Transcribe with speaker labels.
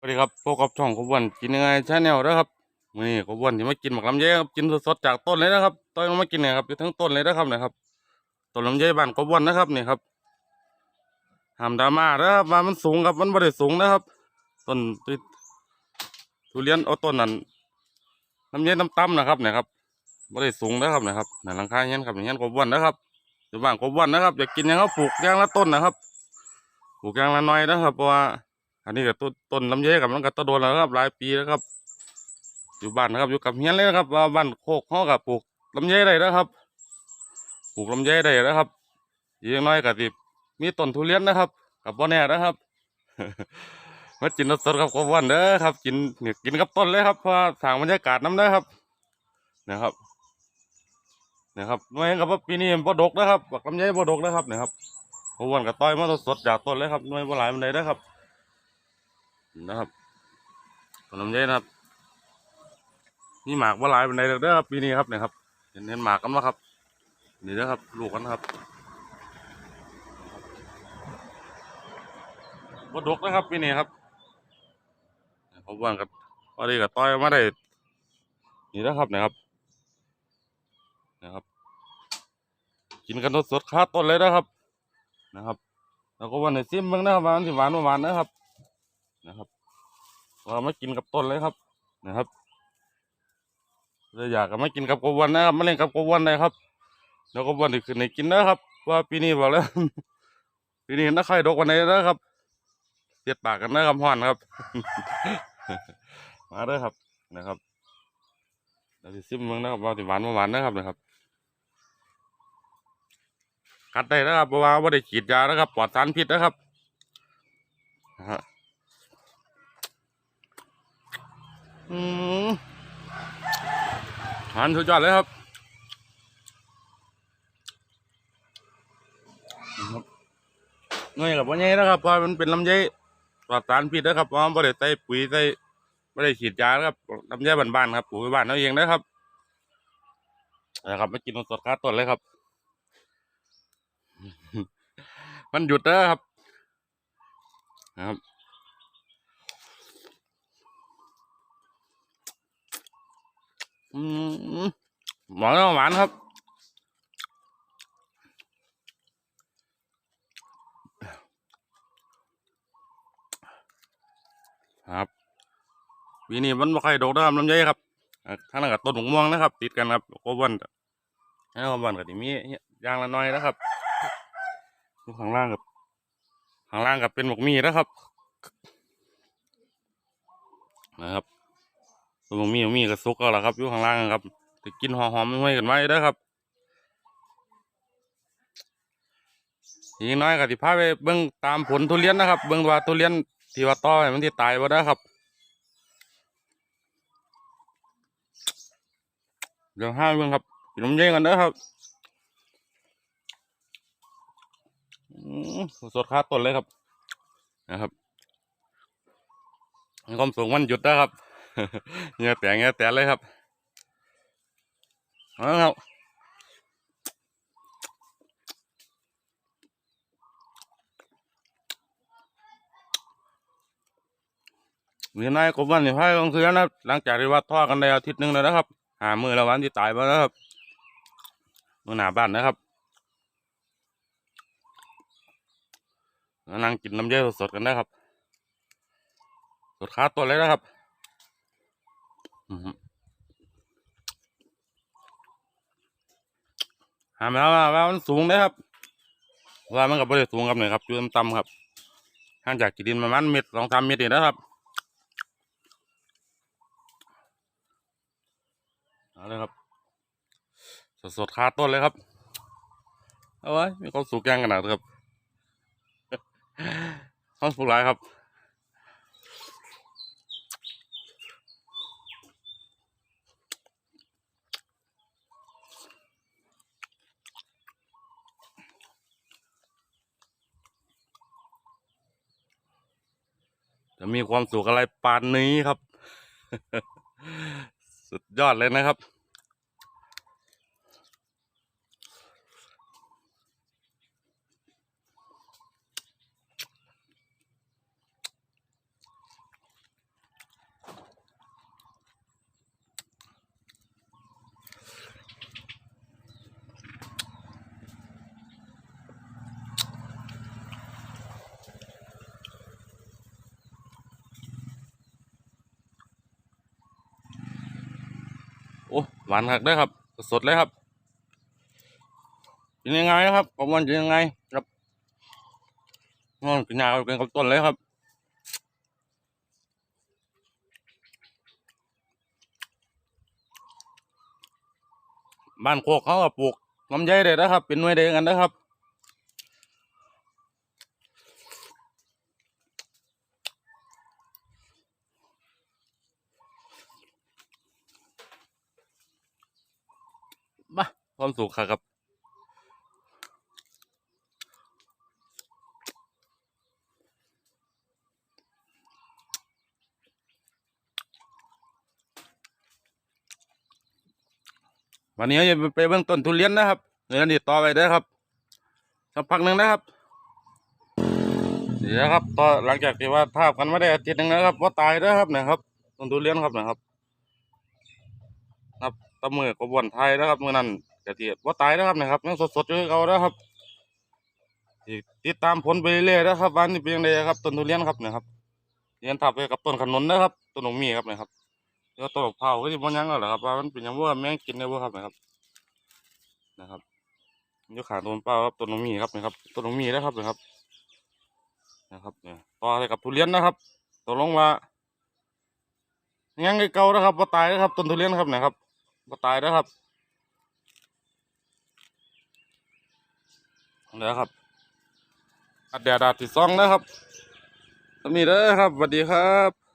Speaker 1: สวัสดีครับพบกับช่องกบวนกินยังไงชาแนลนะครับมือนี้กบวนที่มากินหมักลำไยครับกินสดๆจากต้นเลยนะครับต้นมากินเนี่ยครับอยู่ทั้งต้นเลยนะครับนะครับต้นลำไยบ้านกบวนนะครับนี่ครับหามดราม่านะครับว่ามันสูงครับมันไม่ได้สูงนะครับต้นทุเรียนเอาต้นนั้นลำไยน้ำต่ำนะครับเนี่ยครับไม่ได้สูงนะครับนะครับในหลังคาเงี้ยครับอย่างเงี้ยกบวนนะครับอยู่บ้านกบวนนะครับอยากกินยังเขาปลูกย่างละต้นนะครับ ปลูกย่างละหน้อยนะครับเพราะว่า อันนี้ก็ต้นต้นลำไยกับมันก็ต้นโดนแล้วครับหลายปีแล้วครับ อยู่บ้านนะครับอยู่กับเฮียนเลยนะครับว่าบ้านโคกห้อกับปลูกลำไยได้นะครับ ปลูกลำไยได้นะครับอีกน้อยก็สิมีต้นทุเรียนนะครับ กับบ่แน่นะครับมากินสดๆกับกบวันเด้อครับ กินเนี่ยกินกับต้นเลยครับเพราะว่าสร้างบรรยากาศน้ำเด้อครับนะครับนะครับน่วยกับว่าปีนี้บ่ดกนะครับบักลำไยบ่ดกนะครับนะครับกบวันกับต้อยมาสดๆจากต้นเลยครับหน่วยบ่หลายมันไดนะครับ นะครับขนมเย็นนะครับนี่หมากว่าลายเป็นไดเด้อครับปีนี้ครับเนี่ยครับเห็นเห็นหมากกันไหมครับนี่เด้อครับลูกกันนครับบดดกนะครับปีนี้ครับผมว่างกับพอดีกับต้อยมาได้นี่นะครับนะครับนะครับ กินกันสดๆคาต้นเลยนะครับนะครับ แล้วก็วันไหนซิมบ้างนะครับว่ามันสิหวานประมาณนะครับ นะครับ เรามากินกับต้นเลยครับนะครับเลยอยากจะมากินกับกบวันนะครับมาเล่นกับกบวันเลยครับแล้วกบวันที่ขึ้นในกินนะครับ ว่าปีนี้บอกแล้วปีนี้นักไข่ดกวันไหนนะครับเสียดปากกันนะครับห่อนครับ มาเด้อครับนะครับเราจะซิมมืองนะครับว่าสิหวานหวานนะครับนะครับกัดได้นะครับเพราะว่าไม่ได้ฉีดยานะครับปลอดสารพิษนะครับฮะ อืมหันสุดยอดเลยครับครับเงยกับว่าไงนะครับเพราะมันเป็นลำไยปลอดสารพิษนะครับเพราะไม่ได้ใส่ปุ๋ยใส่ไม่ได้ฉีดยาครับลำไยบ้านๆครับปลูกบ้านเราเองนะครับนะครับไมากินสดๆคาต้นเลยครับ มันหยุดนะครับ นะครับ อืม หวานหวานครับครับปีนี้มันไม่ค่อยดกนะครับลำไยครับอ่าทางนั้นกับต้นหมกม่วงนะครับ ติดกันครับโควันให้โควันกับที่มียางละน้อยนะครับข้างล่างกับข้างล่างกับเป็นหมกมีนะครับนะครับ ตัวหมกมีหมกมีกับซุกก็แล้วครับอยู่ข้างล่างครับจะกินหอมๆห้วยๆกันไว้เด้ครับอีกน้อยก็สิพาไปเบิ่งตามผลทุเรียนนะครับเบิ่งว่าทุเรียนที่ว่าต่อให้มันที่ตายบ่ได้ครับเดี๋ยวห้าเบิ่งครับกินนมเย็นกันเด้อครับอืมสดๆคาต้นเลยครับนะครับความสูงวันหยุดนะครับ เงื่อแตกเงื่อแตกเลยครับเอาละครับมีนายกบวันนี่พายกองคืนนะครับหลังจากที่ว่าทอดกันได้อาทิตย์หนึ่งแล้วนะครับ หามือละวันที่ตายไปแล้วครับมือหนาบ้านนะครับแล้วนั่งกินน้ำเยื่อสดๆกันนะครับ สดขาตัวเลยนะครับ หามาว่าว่ามันสูงนะครับว่ามันกับบริสูงครับเนี่ยครับอยู่ต่ำๆครับห่างจากกีดินประมาณเมตรสองสามเมตรนี่นะครับเอาเลยครับ สดๆคาต้นเลยครับ เอาไว้มีความสุขยังขนาดครับความสุขหลายครับ มีความสุขอะไรปานนี้ครับ สุดยอดเลยนะครับ โอ้หวานหักได้ครับ สดเลยครับกินยังไงนะครับกบวันกินยังไงครับนอนกินยาเป็นกับต้นเลยครับบ้านโคกเขาปลูกลำไยได้นะครับ เป็นหน่วยเดียวกันนะครับ มา ความสุขครับวันนี้จะไปเบื้องต้นทุเรียนนะครับเดี๋ยวนี้ต่อไปเด้ครับสักพักหนึ่งนะครับเดี๋ยวครับต่อหลังจากที่ว่าทาบกันไม่ได้อาทิตย์หนึ่งนะครับว่าตายเด้ครับนะครับต้นทุเรียนครับนะครับครับตะมือกบวนไทยนะครับเมื่อนั้น กะทิว่าตายนะครับนะครับยังสดๆอยู่เก่านะครับติดตามผลไปเรื่อยๆนะครับวันนี้เป็นยังไงครับต้นทุเรียนครับนะครับเรียนทับไปกับต้นขนุนนะครับต้นหนงมีครับนะครับแล้วต้นมะพร้าก็ที่มันยังแล้วเหรอครับว่ามันเป็นยังว่าแมงกินได้บ่ครับนะครับ นะครับยู่ขาต้นมะพร้าครับต้นหนงมีครับนะครับต้นหนงมีนะครับนะครับ นะครับเนี่ยต่อไปกับทุเรียนนะครับตกลงว่ายังไงเก่านะครับว่าตายนะครับต้นทุเรียนครับนะครับก็ตายแล้วครับ เลยครับอัดแดดอัดที่ซองนะครับมีเด้อครับสวัสดีครับ